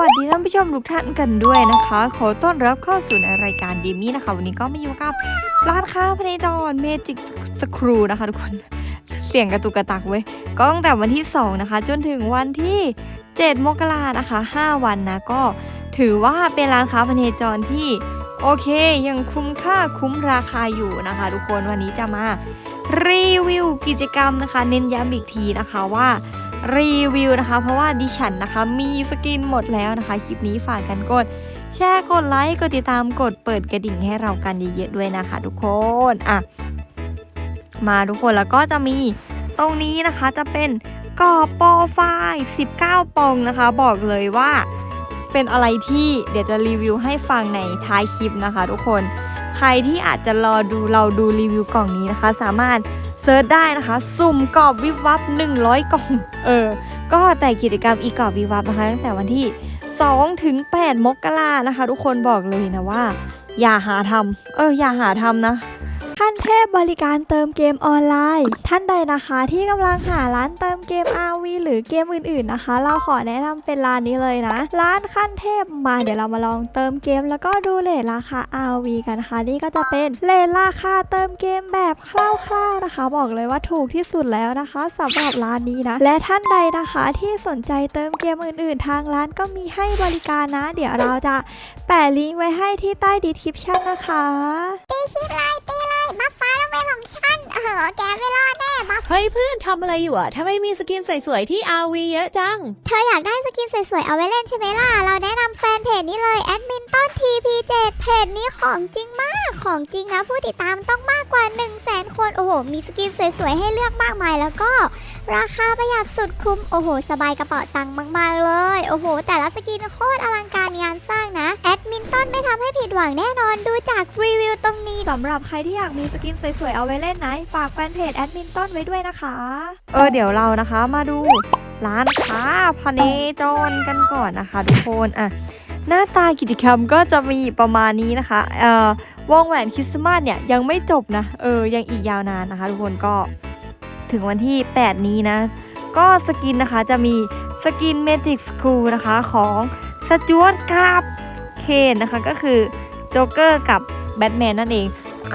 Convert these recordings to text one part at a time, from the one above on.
สวัสดีท่านผู้ชมทุกท่านกันด้วยนะคะ ขอต้อนรับเข้าสู่ในรายการดีมี่นะคะ วันนี้ก็มาอยู่กับร้านค้าพเนจรเมจิกสครูนะคะทุกคนเสียงกระตุกกระตักเว้ยก็ตั้งแต่วันที่ 2 นะคะ จนถึงวันที่ 7 มกรานะคะ 5 วันนะก็ถือว่าเป็นร้านค้าพเนจรที่โอเคยังคุ้มค่าคุ้มราคาอยู่นะคะ ทุกคนวันนี้จะมารีวิวกิจกรรมนะคะ เน้นย้ำอีกทีนะคะว่า รีวิวนะคะ เพราะว่าดิฉันนะคะมีสกินหมดแล้วนะคะ คลิปนี้ฝากกันกด แชร์กดไลค์กดติดตามกดเปิดกระดิ่งให้เรากันเยอะๆด้วยนะคะ ทุกคนอะมาทุกคนแล้วก็จะมีตรงนี้นะคะจะเป็นกรอบโปรไฟล์19ปองนะคะ บอกเลยว่าเป็นอะไรที่เดี๋ยวจะรีวิวให้ฟังในท้ายคลิปนะคะ ทุกคน ใครที่อาจจะรอดูเราดูรีวิวกล่องนี้นะคะ สามารถ ซิร์ชได้นะคะ สุ่มกรอบวิบวับ100 กล่อง เออ ก็แต่กิจกรรมอีกรอบวิบวับนะคะตั้งแต่วันที่ 2 ถึง 8 มกรานะคะ ทุกคนบอกเลยนะว่า อย่าหาทำเออ อย่าหาทำนะ ขั้นเทพบริการเติมเกมออนไลน์ ท่านใดนะคะที่กำลังหาร้านเติมเกม RV หรือเกมอื่นๆนะคะ เราขอแนะนำเป็นร้านนี้เลยนะ ร้านขั้นเทพมาเดี๋ยวเรามาลองเติมเกม แล้วก็ดูเลทราคา RV กันนะคะนี่ก็จะเป็นเลทราคาเติมเกมแบบคร่าวๆนะคะ บอกเลยว่าถูกที่สุดแล้วนะคะสำหรับร้านนี้นะ และท่านใดนะคะที่สนใจเติมเกมอื่น ๆ ทางร้านก็มีให้บริการนะ เดี๋ยวเราจะแปะลิงก์ไว้ให้ที่ใต้ดีคริปชั่นนะคะตีคลิปเล แกไม่รอดแน่บัฟเฮ้ยเพื่อนทำอะไรอยู่อะทำไมมีสกินสวยๆที่ RV เยอะจัง เธออยากได้สกินสวยๆเอาไว้เล่นใช่ไหมล่ะ เราแนะนำแฟนเพจนี้เลยแอดมินต้น TP7 เพจนี้ของจริงมาก ของจริงนะ ผู้ติดตามต้องมากกว่า 1 0 0 0 0แสนคน โอ้โห มีสกินสวยๆ ให้เลือกมากมาย แล้วก็ราคาประหยัดสุดคุ้ม โอ้โห สบายกระเป๋าตังค์มาก ๆ เลย โอ้โห แต่ละสกินโคตรอลังการงานสร้างนะ แอดมินต้นไม่ทำให้ผิดหวังแน่นอนดูจากรีวิวตรงนี้สำหรับใครที่อยากมีสกินสวยๆ เอาไว้เล่นนะ ฝากแฟนเพจแอดมินต้นไว้ด้วยนะคะ เออ เดี๋ยวเรานะคะมาดูร้านค้าพเนจรกันก่อนนะคะ ทุกคน อะ หน้าตากิจกรรมก็จะมีประมาณนี้นะคะ เอ่อ วงแหวนคริสต์มาสเนี่ยยังไม่จบนะ เออ ยังอีกยาวนานนะคะ ทุกคนก็ถึงวันที่ 8 นี้นะ ก็สกินนะคะจะมีสกินเมจิกสคูลนะคะของสจวตกับเคนนะคะก็คือโจ๊กเกอร์กับแบทแมนนั่นเอง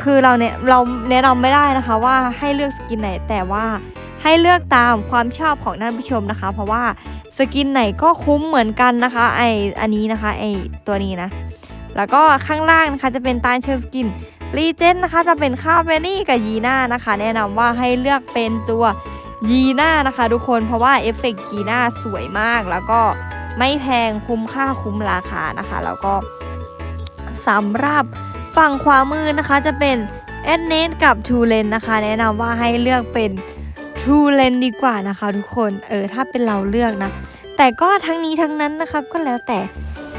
คือเราเนี่ยเราแนะนำไม่ได้นะคะว่าให้เลือกสกินไหนแต่ว่าให้เลือกตามความชอบของท่านผู้ชมนะคะ เพราะว่าสกินไหนก็คุ้มเหมือนกันนะคะไออันนี้นะคะไอตัวนี้นะ แล้วก็ข้างล่างนะคะจะเป็นตาลเชิญสกินรีเจนนะคะจะเป็นข้าวเบนี่กับยีน่านะคะ แนะนำว่าให้เลือกเป็นตัวยีน่านะคะทุกคนเพราะว่าเอฟเฟกต์ยีน่าสวยมาก แล้วก็ไม่แพงคุ้มค่าคุ้มราคานะคะ แล้วก็สำหรับฝั่งขวามือนะคะจะเป็น a d n e t กับ t o l e n นะคะ แนะนำว่าให้เลือกเป็น t o l e n ดีกว่านะคะ ทุกคนเออถ้าเป็นเราเลือกนะ แต่ก็ทั้งนี้ทั้งนั้นนะคะก็แล้วแต่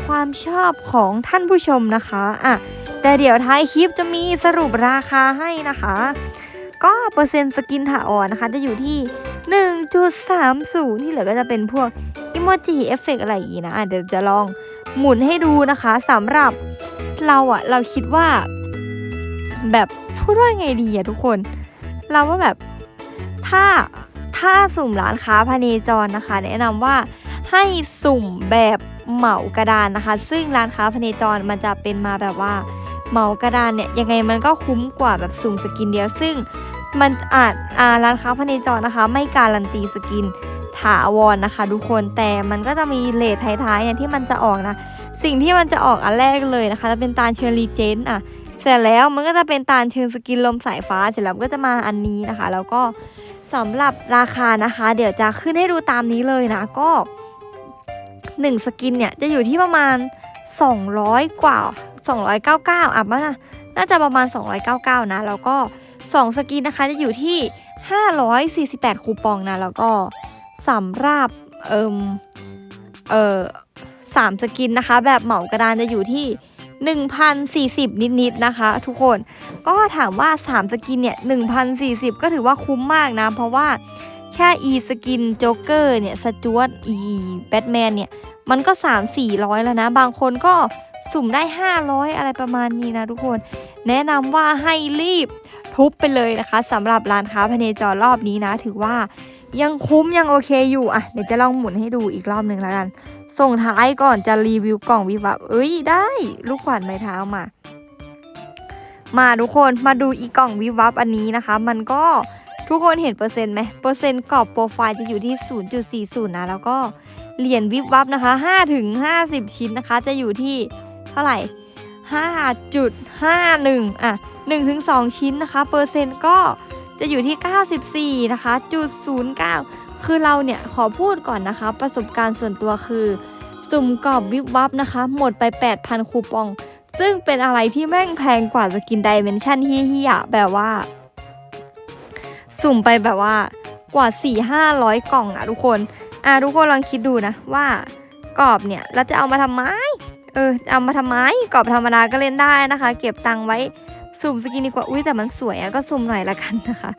ความชอบของท่านผู้ชมนะคะอะแต่เดี๋ยวท้ายคลิปจะมีสรุปราคาให้นะคะ ก็เปอร์เซ็นต์สกินถาวรนะคะ จะอยู่ที่ 1.30 ที่เหลือก็จะเป็นพวกอิโมจิเอฟเฟกอะไรอย่างงี้นะะเดี๋ยวจะลองหมุนให้ดูนะคะสำหรับเราอะเราคิดว่า แบบพูดว่าไงดีอะทุกคน เราว่าแบบถ้าถ้าสุ่มร้านค้าพเนจรนะคะ แนะนำว่า ให้สุ่มแบบเหมากระดานนะคะ ซึ่งร้านค้าพเนจรมันจะเป็นมาแบบว่าเหมากระดานเนี่ยยังไงมันก็คุ้มกว่าแบบสุ่มสกินเดียว ซึ่งมันอาจอาร้านค้าพเนจรนะคะ ไม่การันตีสกินถาวรนะคะ ทุกคนแต่มันก็จะมีเลทท้ายๆเนี่ยที่มันจะออกนะ สิ่งที่มันจะออกอันแรกเลยนะคะ จะเป็นตาลเชิญรีเจนอะเสร็จแล้วมันก็จะเป็นตาลเชิญสกินลมสายฟ้าเสร็จแล้วก็จะมาอันนี้นะคะ แล้วก็สำหรับราคานะคะ เดี๋ยวจะขึ้นให้ดูตามนี้เลยนะก็ 1 สกินเนี่ยจะอยู่ที่ประมาณ 200 กว่า 299อะมันน่าจะประมาณ 299 นะ แล้วก็ 2 สกินนะคะจะอยู่ที่ 548 คูปองนะ แล้วก็สำหรับเอิมเออสามสกินนะคะ แบบเหมากระดานจะอยู่ที่ 1,040 นิดๆนะคะทุกคนก็ถามว่า 3 สกินเนี่ย1,040 ก็ถือว่าคุ้มมากนะ เพราะว่า แค่ e สกินโจ๊กเกอร์เนี่ยสจวต e แบทแมนเนี่ย มันก็ 3-400 แล้วนะ บางคนก็สุ่มได้ 500 อะไรประมาณนี้นะทุกคน แนะนำว่าให้รีบทุบไปเลยนะคะสำหรับร้านค้าพเนจรรอบนี้นะ ถือว่ายังคุ้มยังโอเคอยู่อะเดี๋ยวจะลองหมุนให้ดูอีกรอบหนึ่งแล้วกัน ส่งท้ายก่อนจะรีวิวกล่องวิบับเอ้ยได้ ลูกขวัญไม้เท้ามา มาทุกคนมาดูอีกล่องวิวับอันนี้นะคะ มันก็ ทุกคนเห็นเปอร์เซ็นต์ไหมเปอร์เซ็นต์กรอบโปรไฟล์จะอยู่ที่ 0.40 นะ แล้วก็เหรียญวิบวับนะคะ5ถึง50 ชิ้นนะคะ จะอยู่ที่เท่าไหร่ 5.51 อะ1ถึง2ชิ้นนะคะ เปอร์เซ็นต์ก็จะอยู่ที่ 94 นะคะจุด09 คือเราเนี่ยขอพูดก่อนนะคะ ประสบการณ์ส่วนตัวคือ สุ่มกรอบวิบวับนะคะ หมดไป 8,000 คูปอง ซึ่งเป็นอะไรที่แม่งแพงกว่าสกินดิเมนชันที่ฮิยะแบบว่า สุ่มไปแบบว่ากว่า 4 500 กล่องอะทุกคน อะทุกคนลองคิดดูนะว่ากรอบเนี่ยเราจะเอามาทำไม เออเอามาทำไมกรอบธรรมดาก็เล่นได้นะคะ เก็บตังไว้สุ่มสกินดีกว่า อุ้ยแต่มันสวยอะก็สุ่มหน่อยละกันนะคะ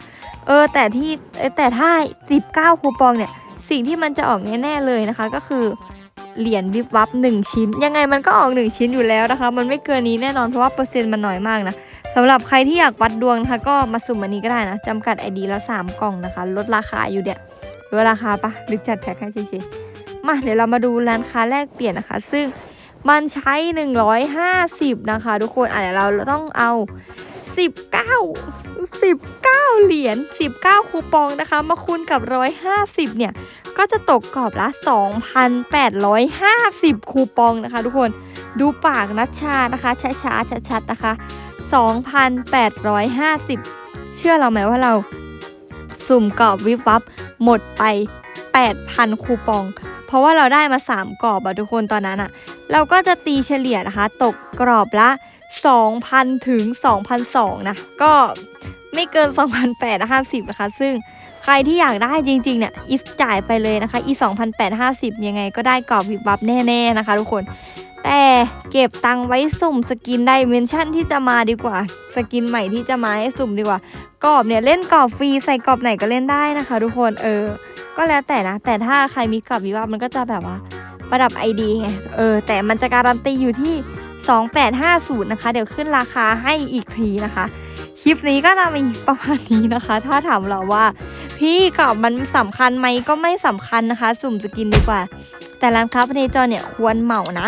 เออแต่ที่เอ้ยแต่ถ้า 19 คูปองเนี่ยสิ่งที่มันจะออกแน่ๆเลยนะคะ ก็คือเหรียญวิบวับหนึ่งชิ้น ยังไงมันก็ออกหนึ่งชิ้นอยู่แล้วนะคะ มันไม่เกินนี้แน่นอนเพราะว่าเปอร์เซ็นต์มันน้อยมากนะ สำหรับใครที่อยากวัดดวงนะคะก็มาสุ่มอันนี้ก็ได้นะจำกัดไอดีละสามกล่องนะคะ ลดราคาอยู่เดี๋ยวลดราคาปะหรือจัดแพ็คให้เฉยๆมาเดี๋ยวเรามาดูร้านค้าแลกเปลี่ยนนะคะ ซึ่งมันใช้ 150 นะคะ ทุกคนอะเดี๋ยวเราต้องเอา 19 19 เหรียญ 19 คูปองนะคะ มาคูณกับ 150 เนี่ย ก็จะตกกรอบละ 2,850 คูปองนะคะ ทุกคนดูปากนัชชานะคะช้าๆชัดๆนะคะ 2,850 เชื่อเราไหมว่าเราสุ่มกรอบวิบวับหมดไป 8,000 คูปอง เพราะว่าเราได้มา 3 กรอบอะทุกคนตอนนั้นอะเราก็จะตีเฉลี่ยนะคะ ตกกรอบละ 2,000 ถึง2,200นะ ก็ไม่เกิน 2,850 นะคะ ซึ่งใครที่อยากได้จริงๆเนี่ยอีจ่ายไปเลยนะคะ อี 2,850 ยังไงก็ได้กรอบวิบวับแน่ ๆ นะคะ ทุกคน แต่เก็บตังไว้สุ่มสกินไดเมนชั่นที่จะมาดีกว่า สกินใหม่ที่จะมาให้สุ่มดีกว่ากรอบเนี่ยเล่นกรอบฟรีใส่กรอบไหนก็เล่นได้นะคะ ทุกคนเออ ก็แล้วแต่นะ แต่ถ้าใครมีกรอบวิวับมันก็จะแบบว่าประดับ ID ไงเออ แต่มันจะการันตีอยู่ที่ 2850 นะคะ เดี๋ยวขึ้นราคาให้อีกทีนะคะ คลิปนี้ก็จะมีประมาณนี้นะคะ ถ้าถามเราว่า พี่กรอบมันสำคัญไหมก็ไม่สำคัญนะคะ สุ่มสกินดีกว่า แต่ร้านค้าพเนจรเนี่ยควรเหมานะ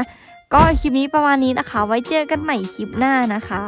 ก็คลิปนี้ประมาณนี้นะคะ ไว้เจอกันใหม่คลิปหน้านะคะ